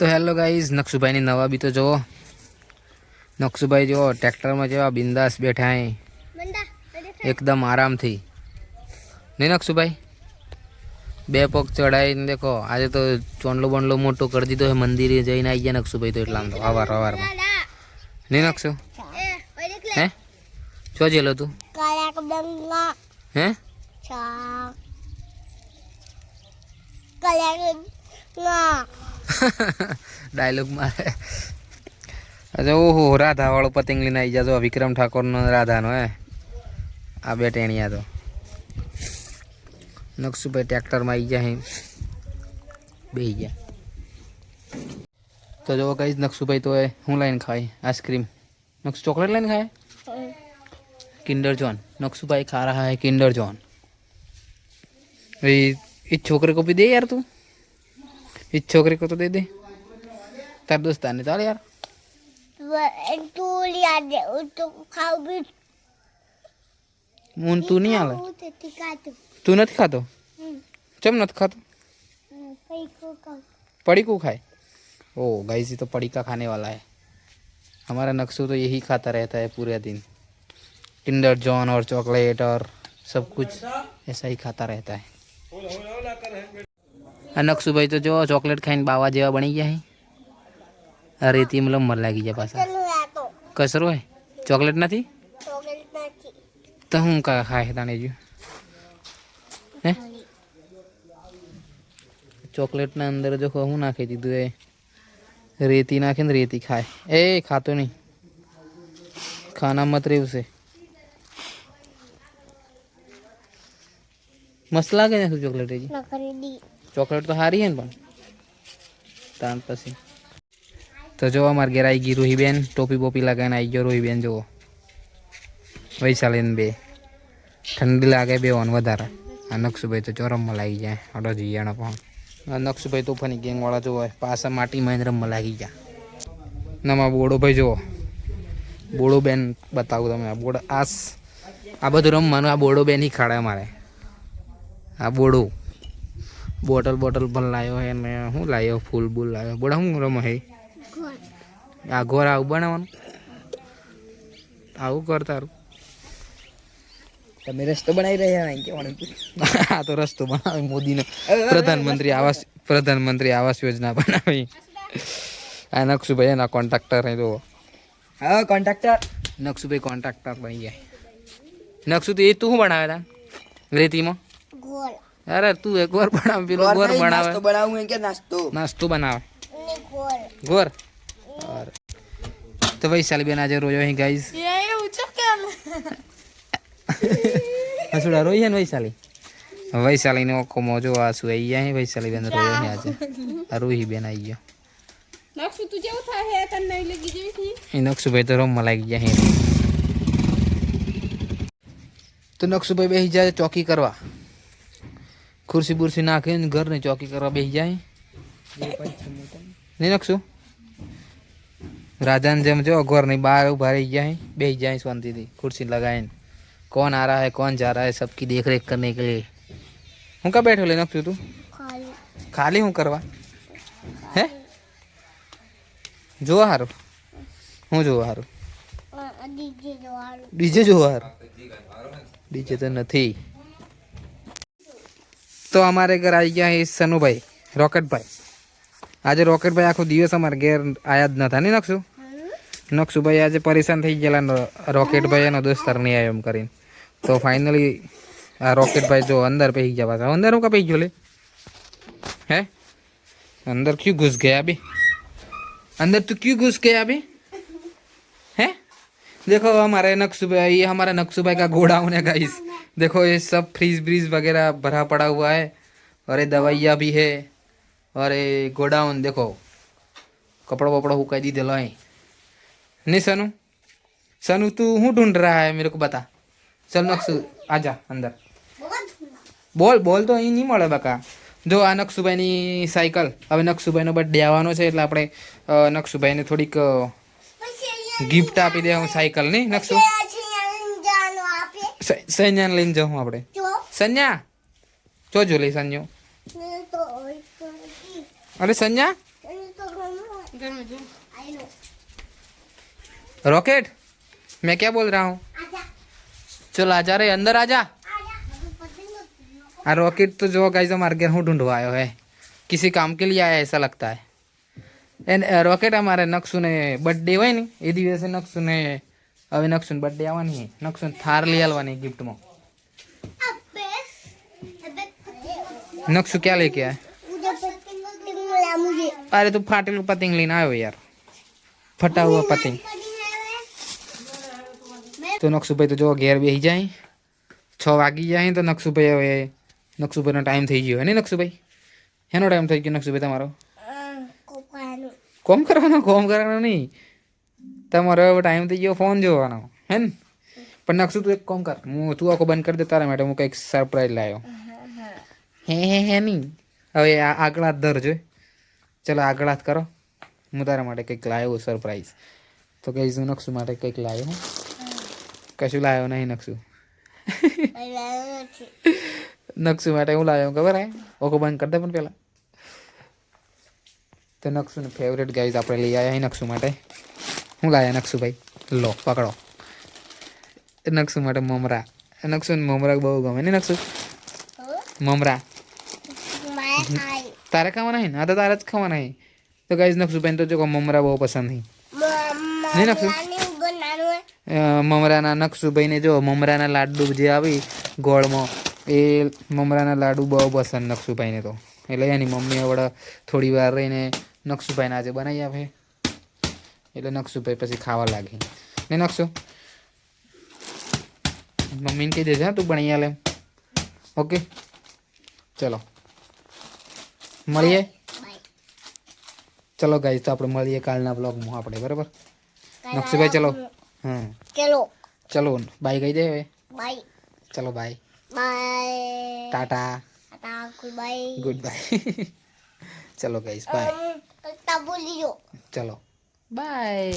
તો hello guys નકશુભાઈની નવા બી તો જુઓ. નકશુભાઈ જુઓ ટ્રેક્ટરમાં જેવા બિંદાસ બેઠા એકદમ આરામથી. નહીં નકશુભાઈ બે પગ ચડાવીને દેખો આજે તો ચોંડલો બંડલો મોટો કરી દીધો હે મંદિરે જઈને આવી ગયા નકશુભાઈ તો એટલા તો અવાર અવારમાં નહીં નકશુ હે? છો જેલો તું? હે? ડાયલોગ મારે. અચ્છા, ઓહો, રાધાવાળો પતંગ લઈને આવી જાજો વિક્રમ ઠાકોરનો રાધાનો, હે. આ બે ટેણિયા તો. નકશુભાઈ ટ્રેક્ટરમાં આવી જાય બે ગયા. તો જો કઈ નકસુભાઈ તો હું લઈને ખાય આઈસ્ક્રીમ? નક્ષ ચોકલેટ લઈને ખાય? કિન્ડર જોન નકશુભાઈ ખા રહા હે કિન્ડર જોન એ છોકરે કોપી દે યાર તું? इस छोकरे को तो दे दे। तार दोस्तान ने चाल यार। मुन तू नहीं आला। तू नहीं खातो? चम नहीं खातो? पड़ी को खाए? ओ, गाइस, ये तो पड़ी का खाने वाला है। हमारा नक्सू तो यही खाता रहता है पूरे दिन। किंडर जॉन और चॉकलेट और सब कुछ ऐसा ही खाता रहता है। આ નકશુભાઈ તો જો ચોકલેટ ખાઈને બાવા જેવા બની ગયા હે. આ રેતી મતલબ મર લાગી જાય પાછા. કસરો હે ચોકલેટ નથી? તો હું કા ખાય તાણે જો? હે? ચોકલેટના અંદર જો હું નાખી દીધું એ. રેતી નાખે ને રેતી ખાય. એ ખાતો નહીં. ખાના મત રહેવું છે. મસ્ત લાગે ને શું ચોકલેટ હજી? ચોકલેટ તો સારી હે ને પણ. તાન પછી. તો જો અમારે ઘેર આવી ગઈ રોહીબેન, ટોપી બોપી લગાવીને આવી ગયો. રોહીબેન, જુઓ. વૈશાલીને બે. ઠંડી લાગે બે ઓન વધારે. આ નકશુભાઈ તો ચોરમમાં લાગી જાય અડો જીયાનો પણ. આ નકશુભાઈ તોફાની ગેંગવાળા, જુઓ. પાછા માટીમાં રમવા લાગી ગયા. નમા બોડો ભાઈ જુઓ. બોડો બેન બતાવું તમે આ બોડો આ આ બધું રમવાનું આ બોડો બેન ખાડે અમારે. આ બોડો. બોટલ બોટલ પણ લાવ્યો હે ને શું લાવ્યો ફૂલ બૂલ લાવ્યો બોડા શું રમે હે? આ ઘોર આવું બનાવવાનું? આવું કર તારું. તમે રસ્તો બનાવી રહ્યા કે. આ તો રસ્તો બનાવે મોદીનો. પ્રધાનમંત્રી આવાસ પ્રધાનમંત્રી આવાસ યોજના બનાવી. આ નકશુભાઈ એના કોન્ટ્રાક્ટર હે તો હા કોન્ટ્રાક્ટર. નકશુભાઈ કોન્ટ્રાક્ટર બની જાય નકશુ તો એ તું શું બનાવે તા રેતીમાં અરે તું એક વાર બનાવ પેલો ગોર બનાવે નાસ્તો બનાવું એમ કે નાસ્તો નાસ્તો બનાવે ગોર અરે તો વૈશાલી બેન આજે રોયો અહીં ગાઈઝ હસુડા રોઈ ને વૈશાલી વૈશાલી નો આખો મોજો આ શું આવી ગયા વૈશાલી બેન રોયો અહીં આજે આ રોહી બેન આવી ગયો નકશું તું જેવું થાય તને નહીં લગી જેવી થી એ નકશુભાઈ તો રમવા લાગી ગયા અહીં તો નકશુભાઈ બેસી જાય ચોકી કરવા ખુરશી બુરશી નાખીને ઘરની ચોકી કરવા બેસી જાય નહીં નકશુ રાજાને જેમ જો ઘરની બહાર ઉભા રહી જાય બેસી જાય શાંતિથી कुर्सी लगाए कौन आ रहा है कौन जा रहा है सबकी देख रेख करने के लिए હું કા બેઠો લે નકશુ તું ખાલી હું કરવા હે જોવા હારું હું જોવા હારું ડીજે જોવા હારું ડીજે તો નથી તો અમારે ઘર આવી ગયા છે સનુભાઈ રોકેટભાઈ આજે રોકેટભાઈ આખો દિવસ અમારે ઘેર આયા જ નતા નહીં નકશું નકશુભાઈ આજે પરેશાન થઈ ગયેલા ન- રોકેટભાઈ એનો દોસ્તાર નહીં આવ્યો એમ કરીને તો ફાઇનલી આ રોકેટભાઈ જો અંદર પહી ગયા પાછા અંદર હું કા પહી ગયો લે હે अंदर क्यों घुस गया अभी अंदर तू क्यों घुस गया अभी हैं देखो हमारे नक्शुभाई ये हमारा नक्शुभाई का गोडाउन है गाइस देखो ये सब फ्रीज ब्रीज वगैरह भरा पड़ा हुआ है और ये दवाइयाँ भी है और ये गोडाउन देखो कपड़ा वपड़ा हुकाई दी दिलो है नहीं सनु सनु तू हूँ ढूंढ रहा है मेरे को बता चल नक्शु आजा अंदर બોલ બોલ તો અહીં નહીં મળે બકા જો આ નકશુભાઈની સાયકલ હવે નકશુભાઈનો બર્થડે આવવાનો છે એટલે આપણે અ, નકશુભાઈને થોડીક ગિફ્ટ આપી દે હું સાયકલ નહીં નકશુ સ- સૈન્યાને લઈને જાઉં આપણે સંજ્ઞા જો જો લઈ સંજ્ઞો અરે સંજ્ઞા घर में जो रॉकेट मैं क्या बोल रहा हूँ चल आजा रे अंदर आजा आ रॉकेट तो जो गाइस हमारे घर हूँ ढूंढवा आयो है किसी काम के लिए आया ऐसा लगता है એન રોકેટ અમારે નક્ષુને બર્થડે હોય ને એ દિવસે નક્ષુને अभी नक्सुन बर्थडे आवानी नक्सुन थार ले आवानी गिफ्ट मो नक्सु क्या लेके आए अरे तू फाटल पतंग लेने आयो यार फटा हुआ पतंग तो नक्सु भाई तो जो घेर बेही जाए छो वागी जाए तो नक्सु भाई हवे नक्सु भाई टाइम थई गयो है नक्सु भाई हेनो टाइम थई गयो नक्सु भाई तमारो कम करवाना कम करवाना नहीं તમારો હવે ટાઈમ થઈ ગયો ફોન જોવાનો. હે ને? પણ નકશું તું એક કોમ કર. હું તું આખો બંધ કરી દે તારા માટે. હું કંઈક સરપ્રાઈઝ લાવ્યો હે હે હે નહીં. હવે આગળ હાથ ધરજો ચલો આગળ હાથ કરો. હું તારા માટે કંઈક લાવ્યો સરપ્રાઈઝ તો કહીશ હું નકશું માટે કંઈક લાવ્યો કશું લાવ્યો નહીં નકશું. નકશું માટે હું લાવ્યો ખબર હે? ઓકો બંધ કરી દે પણ પેલા. તો નકશું ફેવરેટ ગાઈઝ આપણે લઈ આવ્યા નક્ષુ માટે. હું લાવ્યા નક્ષુભાઈ લો પકડો. નક્ષુ માટે મમરા. નક્ષુને મમરા બહુ ગમે ને નક્ષુ મમરા. તારે ખાવાના નહીં આ તો તારે જ ખાવાના હે તો ગાઈઝ નક્ષુભાઈ તો જો મમરા બહુ પસંદ નહીં. નહીં નક્ષુ અ, મમરાના નક્ષુભાઈને જો મમરાના લાડુ જે આવી ગોળમાં એ મમરાના લાડુ બહુ પસંદ નક્ષુભાઈને તો. એટલે એની મમ્મી વડે થોડી વાર રહીને નક્ષુભાઈને આજે બનાવી આપે. એટલે નખશું ભાઈ પછી ખાવા લાગે ને નખશું મમ્મીને કહી દેજે તું પણ અહીંયા લે ઓકે ચલો મળીએ ચલો ગાઈસ તો આપણે મળીએ કાલના બ્લોગમાં આપણે બરાબર નક્ષુભાઈ ચલો હા ચલો ચલો બાય કહી દે હવે બાય ચલો bye bye tata tata bye goodbye ચલો ગાઈસ બાય ટાટા બોલિયો ચલો Bye.